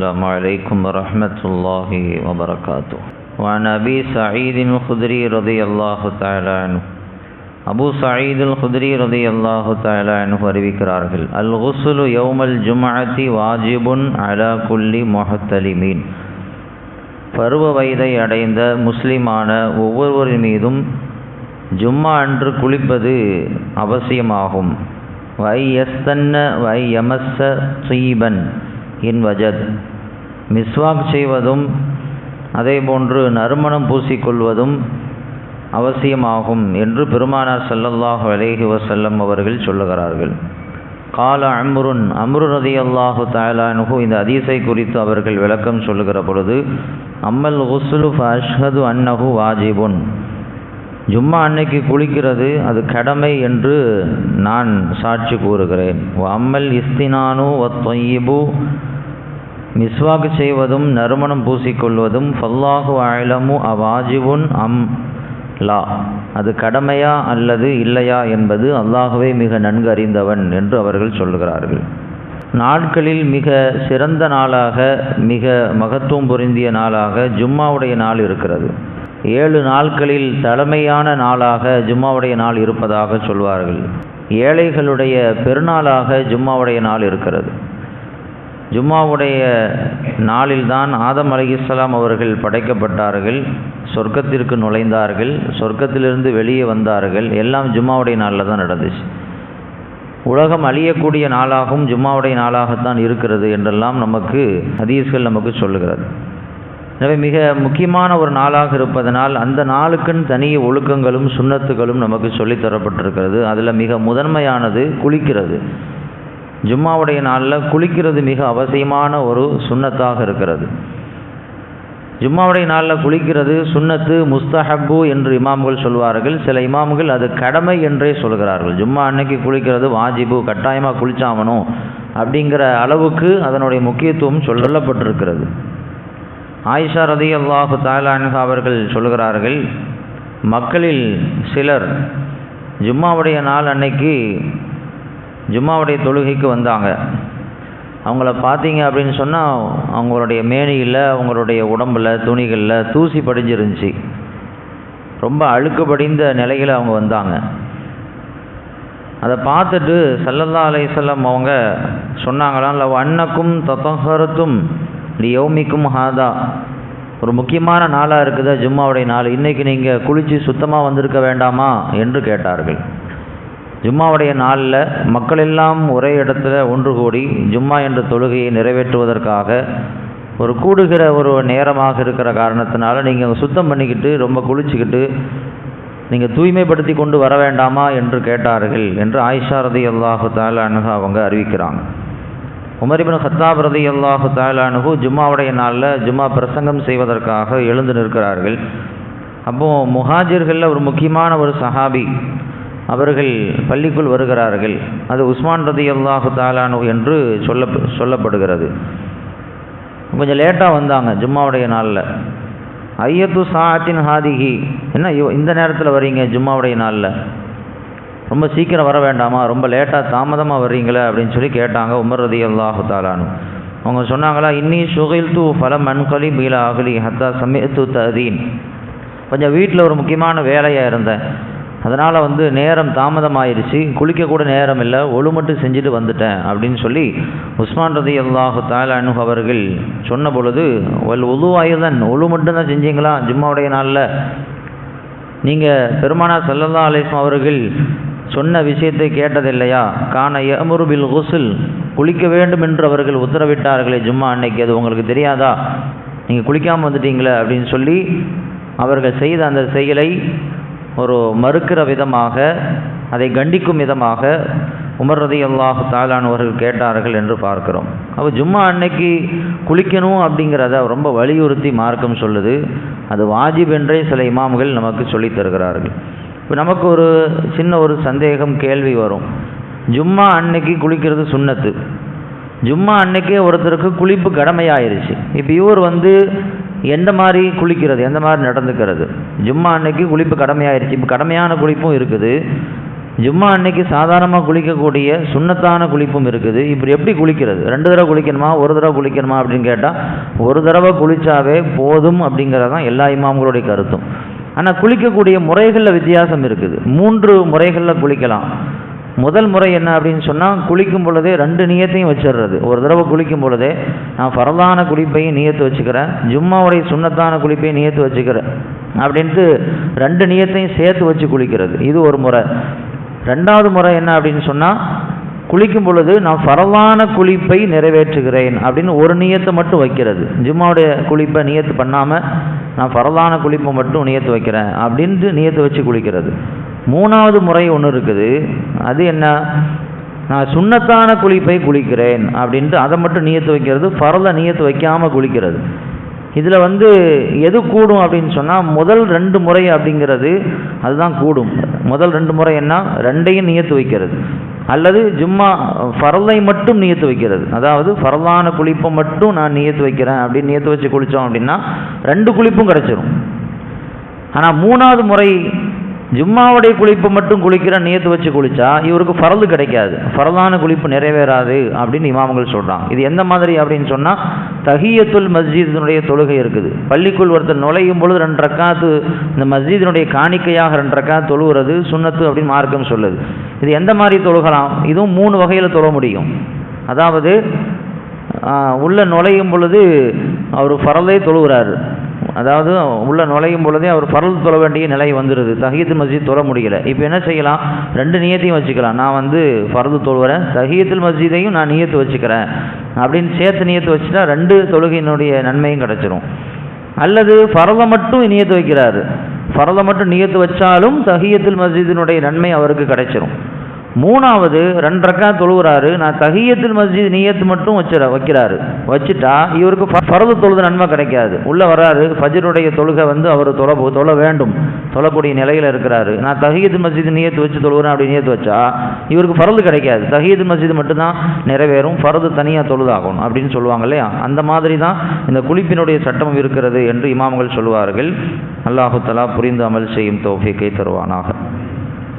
السلام عليكم ورحمة الله وبركاته وعن أبي سعيد الخدري رضي الله تعالى عنه அபு சயீதுல் குதிரி ரதி அல்லாஹு தாலான்னு அறிவிக்கிறார்கள் அல் குசுலு யௌமல் ஜுமாத்தி வாஜிபுன் அலா குல்லி மொஹத்தலிமீன் பருவ வயதை அடைந்த முஸ்லிமான ஒவ்வொருவரின் மீதும் ஜும்மா அன்று குளிப்பது அவசியமாகும் வை எஸ்தன்ன வை யமஸ்ஸ சீபன் இன் வஜத். மிஸ்வாக் செய்வதும் அதேபோன்று நறுமணம் பூசிக்கொள்வதும் அவசியமாகும் என்று பெருமானார் சல்லல்லாஹு அலேஹி வசல்லம் அவர்கள் சொல்லுகிறார்கள். கால அம்ருன் அம்ரு ரதி அல்லாஹு தாயலானுகு இந்த அதிசை குறித்து அவர்கள் விளக்கம் சொல்லுகிற பொழுது அம்மல் குஸ்லு ஃபஷ்ஹது அன்னஹு வாஜிபுன். ஜும்மா அன்னைக்கு குளிக்கிறது அது கடமை என்று நான் சாட்சி கூறுகிறேன். அம்மல் இஸ்தினானு ஒத்தொய்யிபு மிஸ்வாக்கு செய்வதும் நறுமணம் பூசிக்கொள்வதும் ஃபல்லாஹு அலமு அவாஜிவுன் அம் லா. அது கடமையா அல்லது இல்லையா என்பது அல்லாகவே மிக நன்கு அறிந்தவன் என்று அவர்கள் சொல்கிறார்கள். நாட்களில் மிக சிறந்த நாளாக மிக மகத்துவம் பொருந்திய நாளாக ஜும்மாவுடைய நாள் இருக்கிறது. ஏழு நாட்களில் தலைமையான நாளாக ஜும்மாவுடைய நாள் இருப்பதாக சொல்வார்கள். ஏழைகளுடைய பெருநாளாக ஜும்மாவுடைய நாள் இருக்கிறது. ஜும்மாவுடைய நாளில்தான் ஆதம் அலிஸ்லாம் அவர்கள் படைக்கப்பட்டார்கள் சொர்க்கத்திற்கு நுழைந்தார்கள் சொர்க்கத்திலிருந்து வெளியே வந்தார்கள். எல்லாம் ஜும்மாவுடைய நாளில் தான் நடந்துச்சு. உலகம் அழியக்கூடிய நாளாகவும் ஜும்மாவுடைய நாளாகத்தான் இருக்கிறது என்றெல்லாம் நமக்கு ஹதீஸ்கள் நமக்கு சொல்லுகிறது. எனவே மிக முக்கியமான ஒரு நாளாக இருப்பதனால் அந்த நாளுக்குன்னு தனிய ஒழுக்கங்களும் சுண்ணத்துகளும் நமக்கு சொல்லித்தரப்பட்டிருக்கிறது அதில் மிக முதன்மையானது குளிக்கிறது. ஜும்மாவுடைய நாளில் குளிக்கிறது மிக அவசியமான ஒரு சுண்ணத்தாக இருக்கிறது. ஜும்மாவுடைய நாளில் குளிக்கிறது சுண்ணத்து முஸ்தஹப்பு என்று இமாம்கள் சொல்வார்கள். சில இமாம்கள் அது கடமை என்றே சொல்கிறார்கள். ஜும்மா அன்னைக்கு குளிக்கிறது வாஜிபு கட்டாயமாக குளிச்சாகணும் அப்படிங்கிற அளவுக்கு அதனுடைய முக்கியத்துவம் சொல்லப்பட்டிருக்கிறது. ஆயிஷா ரதி அல்லாஹு தாலான்ஹா அவர்கள் சொல்கிறார்கள் மக்களில் சிலர் ஜும்மாவுடைய நாள் அன்னைக்கு ஜும்மாவுடைய தொழுகைக்கு வந்தாங்க. அவங்கள பார்த்தீங்க அப்படின்னு சொன்னால் அவங்களுடைய மேனியில் அவங்களுடைய உடம்பில் துணிகளில் தூசி படிஞ்சிருந்துச்சு. ரொம்ப அழுக்கு படிந்த நிலையில் அவங்க வந்தாங்க. அதை பார்த்துட்டு சல்லல்லா அலையம் அவங்க சொன்னாங்களாம் லவ் அன்னக்கும் தத்தகரத்தும் யோமிக்கும் ஹாதா. ஒரு முக்கியமான நாளாக இருக்குதா ஜும்மாவுடைய நாள்? இன்றைக்கி நீங்கள் குளித்து சுத்தமாக வந்திருக்க வேண்டாமா? என்று கேட்டார்கள். ஜும்மாவுடைய நாளில் மக்கள் எல்லாம் ஒரே இடத்துல ஒன்று கூடி ஜும்மா என்ற தொழுகையை நிறைவேற்றுவதற்காக ஒரு கூடுகிற ஒரு நேரமாக இருக்கிற காரணத்தினால நீங்கள் சுத்தம் பண்ணிக்கிட்டு ரொம்ப குளிச்சுக்கிட்டு நீங்கள் தூய்மைப்படுத்தி கொண்டு வர வேண்டாமா என்று கேட்டார்கள் என்று ஆயிஷா ரதி அல்லாஹு தாலானுகு அவங்க அறிவிக்கிறாங்க. உமரிபின் ஹத்தாப் ரதி அல்லாஹு தாலானுகு ஜும்மாவுடைய நாளில் ஜும்மா பிரசங்கம் செய்வதற்காக எழுந்து நிற்கிறார்கள். அப்போது முஹாஜர்களில் ஒரு முக்கியமான ஒரு சஹாபி அவர்கள் பள்ளிக்குள் வருகிறார்கள். அது உஸ்மான் ரதி அல்லாஹு தாலானு என்று சொல்ல சொல்லப்படுகிறது. கொஞ்சம் லேட்டாக வந்தாங்க ஜும்மாவுடைய நாளில். ஐயத்து சாத்தின் ஹாதிகி என்ன இந்த நேரத்தில் வரீங்க ஜும்மாவுடைய நாளில்? ரொம்ப சீக்கிரம் வர வேண்டாமா? ரொம்ப லேட்டாக தாமதமாக வர்றீங்களே அப்படின்னு சொல்லி கேட்டாங்க உமர் ரதி அல்லாஹு தாலானு. அவங்க சொன்னாங்களா இன்னி சுகில் தூ ஃபலம் மண்கலி பீலா அகலி ஹத்தா சமயத்து ததீன். கொஞ்சம் வீட்டில் ஒரு முக்கியமான வேலையாக இருந்தேன். அதனால் வந்து நேரம் தாமதமாயிருச்சு. குளிக்கக்கூட நேரம் இல்லை ஒழு மட்டும் செஞ்சுட்டு வந்துட்டேன் அப்படின்னு சொல்லி உஸ்மான் ரதி அல்லாஹு தாலானு அவர்கள் சொன்ன பொழுது வல் உது ஆயுதன் ஒழு மட்டும்தான் செஞ்சீங்களா? ஜும்மாவுடைய நாளில். நீங்கள் பெருமானா சல்லல்லா அலிஸ்லாம் அவர்கள் சொன்ன விஷயத்தை கேட்டதில்லையா? கான யமுரு பில் குசுல் குளிக்க வேண்டும் என்று அவர்கள் உத்தரவிட்டார்களே ஜும்மா அன்னைக்கு. அது உங்களுக்கு தெரியாதா? நீங்கள் குளிக்காமல் வந்துட்டீங்களே அப்படின்னு சொல்லி அவர்கள் செய்த அந்த செயலை ஒரு மறுக்கிற விதமாக அதை கண்டிக்கும் விதமாக உமர் ரதி அல்லாஹு தாலானவர்கள் கேட்டார்கள் என்று பார்க்கிறோம். அப்போ ஜும்மா அன்னைக்கு குளிக்கணும் அப்படிங்கிறத ரொம்ப வலியுறுத்தி மார்க்கம் சொல்லுது. அது வாஜிப் என்றே சில இமாம்கள் நமக்கு சொல்லித் தருகிறார்கள். இப்போ நமக்கு ஒரு சின்ன ஒரு சந்தேகம் கேள்வி வரும். ஜும்மா அன்னைக்கு குளிக்கிறது சுண்ணத்து. ஜும்மா அன்னைக்கே ஒருத்தருக்கு குளிப்பு கடமையாயிருச்சு. இப்போ இவர் வந்து எந்த மாதிரி குளிக்கிறது எந்த மாதிரி நடந்துக்கிறது? ஜும்மா அன்னைக்கு குளிப்பு கடமையாயிருச்சு. இப்போ கடமையான குளிப்பும் இருக்குது. ஜும்மா அன்னைக்கு சாதாரணமாக குளிக்கக்கூடிய சுண்ணத்தான குளிப்பும் இருக்குது. இப்படி எப்படி குளிக்கிறது? ரெண்டு தடவை குளிக்கணுமா? ஒரு தடவை குளிக்கணுமா அப்படின்னு கேட்டால் ஒரு தடவை குளிச்சாவே போதும் அப்படிங்கிறது தான் எல்லா இமாம்களுடைய கருத்தும். ஆனால் குளிக்கக்கூடிய முறைகளில் வித்தியாசம் இருக்குது. மூன்று முறைகளில் குளிக்கலாம். முதல் முறை என்ன அப்படின்னு சொன்னால் குளிக்கும் பொழுதே ரெண்டு நியத்தையும் வச்சிடுறது. ஒரு தடவை குளிக்கும் பொழுதே நான் பரதான குளிப்பையும் நியத்து வச்சுக்கிறேன். ஜும்மாவுடைய சுண்ணத்தான குளிப்பையும் நியத்து வச்சுக்கிறேன். அப்படின்ட்டு ரெண்டு நியத்தையும் சேர்த்து வச்சு குளிக்கிறது. இது ஒரு முறை. ரெண்டாவது முறை என்ன அப்படின்னு சொன்னால் குளிக்கும் பொழுது நான் பரவான குளிப்பை நிறைவேற்றுகிறேன் அப்படின்னு ஒரு நியத்தை மட்டும் வைக்கிறது. ஜும்மாவுடைய குளிப்பை நியத்து பண்ணாமல் நான் பரவான குளிப்பை மட்டும் நியத்து வைக்கிறேன் அப்படின்ட்டு நியத்து வச்சு குளிக்கிறது. மூணாவது முறை ஒன்று இருக்குது. அது என்ன? நான் சுண்ணத்தான குளிப்பை குளிக்கிறேன் அப்படின்ட்டு அதை மட்டும் நீயத்து வைக்கிறது பரல நீயத்து வைக்காமல் குளிக்கிறது. இதில் வந்து எது கூடும் அப்படின்னு சொன்னால் முதல் ரெண்டு முறை அப்படிங்கிறது அதுதான் கூடும். முதல் ரெண்டு முறை என்ன? ரெண்டையும் நியத்து வைக்கிறது. அல்லது ஜும்மா ஃபரலை மட்டும் நியத்து வைக்கிறது. அதாவது ஃபரலான குளிப்பை மட்டும் நான் நியத்து வைக்கிறேன் அப்படின்னு நியத்து வச்சு குளித்தோம் அப்படின்னா ரெண்டு குளிப்பும் கிடச்சிரும். ஆனால் மூணாவது முறை ஜும்மாவுடைய குளிப்பு மட்டும் குளிக்கிற நியத்து வச்சு குளிச்சா இவருக்கு ஃபரலு கிடைக்காது. ஃபரலான குளிப்பு நிறைவேறாது அப்படின்னு இமாமங்கள் சொல்கிறாங்க இது எந்த மாதிரி அப்படின்னு சொன்னால் தஹியத்துல் மஸ்ஜிதினுடைய தொழுகை இருக்குது. பள்ளிக்குள் ஒருத்தர் நுழையும் பொழுது ரெண்டு ரக்காத்து இந்த மஸ்ஜிதினுடைய காணிக்கையாக ரெண்டு ரக்கா தொழுகிறது சுண்ணத்து அப்படின்னு மார்க்கம் சொல்லுது. இது எந்த மாதிரி தொழுகலாம்? இதுவும் மூணு வகையில் தொழ முடியும். அதாவது உள்ள நுழையும் பொழுது அவர் ஃபரலே தொழுகிறாரு அதாவது உள்ள நுழையும் பொழுதே அவர் பரல் தொழ வேண்டிய நிலை வந்துடுது தஹீத்து மஸ்ஜித் தொழ முடியல. இப்போ என்ன செய்யலாம்? ரெண்டு நியத்தையும் வச்சுக்கலாம். நான் வந்து பரது தொழுகிறேன் தஹீத்துல் மஸ்ஜிதையும் நான் நியத்து வச்சுக்கிறேன். அப்படின்னு சேர்த்து நியத்து வச்சுட்டா ரெண்டு தொழுகையினுடைய நன்மையும் கிடச்சிரும். அல்லது பரதை மட்டும் நியத்து வைக்கிறாரு. பரதை மட்டும் நியத்து வச்சாலும் தஹியத்துல் மஸ்ஜிதினுடைய நன்மை அவருக்கு கிடைச்சிரும். மூணாவது ரெண்டு ரக்கா தொழுகிறாரு நான் தஹியத்தில் மஸ்ஜித் நீயத்து மட்டும் வச்சிட வைக்கிறாரு. வச்சுட்டா இவருக்கு பரது தொழுது நன்மை கிடைக்காது. உள்ளே வர்றாரு ஃபஜருடைய தொழுகை வந்து அவர் தொலை தொழ வேண்டும். தொழக்கூடிய நிலையில் இருக்கிறாரு. நான் தஹியத்து மஸ்ஜித் நீயத்து வச்சு தொழுகிறேன் அப்படி நீயத்து வச்சா இவருக்கு பரது கிடைக்காது. தஹியத்து மஸ்ஜித் மட்டும்தான் நிறைவேறும். பரது தனியாக தொழுதாகணும் அப்படின்னு சொல்லுவாங்க இல்லையா? அந்த மாதிரி தான் இந்த குளிப்பினுடைய சட்டம் இருக்கிறது என்று இமாம்கள் சொல்லுவார்கள். அல்லாஹு தலா புரிந்து அமல் செய்யும் தோஃபிக்கை தருவானாக.